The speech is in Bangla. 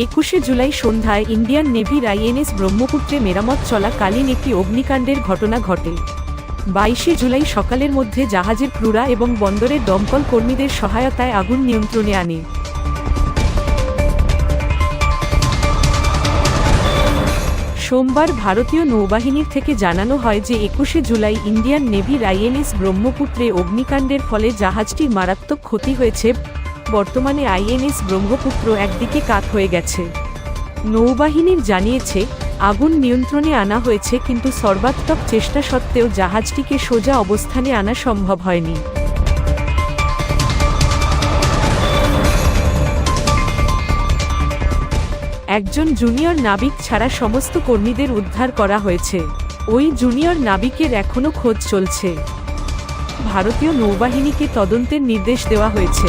একুশে জুলাই সন্ধ্যায় ইন্ডিয়ান নেভির আইএনএস ব্রহ্মপুত্রে মেরামত চলাকালীন একটি অগ্নিকাণ্ডের ঘটনা ঘটে। বাইশে জুলাই সকালের মধ্যে জাহাজের ক্রুরা এবং বন্দরের দমকল কর্মীদের সহায়তায় আগুন নিয়ন্ত্রণে আনে। সোমবার ভারতীয় নৌবাহিনীর থেকে জানানো হয় যে একুশে জুলাই ইন্ডিয়ান নেভির আইএনএস ব্রহ্মপুত্রে অগ্নিকাণ্ডের ফলে জাহাজটির মারাত্মক ক্ষতি হয়েছে বর্তমানে আইএনএস ব্রহ্মপুত্র একদিকে কাত হয়ে গেছে। নৌবাহিনীর জানিয়েছে, আগুন নিয়ন্ত্রণে আনা হয়েছে কিন্তু সর্বাত্মক চেষ্টা সত্ত্বেও জাহাজটিকে সোজা অবস্থানে আনা সম্ভব হয়নি। একজন জুনিয়র নাবিক ছাড়া সমস্ত কর্মীদের উদ্ধার করা হয়েছে। ওই জুনিয়র নাবিকের এখনও খোঁজ চলছে। ভারতীয় নৌবাহিনীকে তদন্তের নির্দেশ দেওয়া হয়েছে।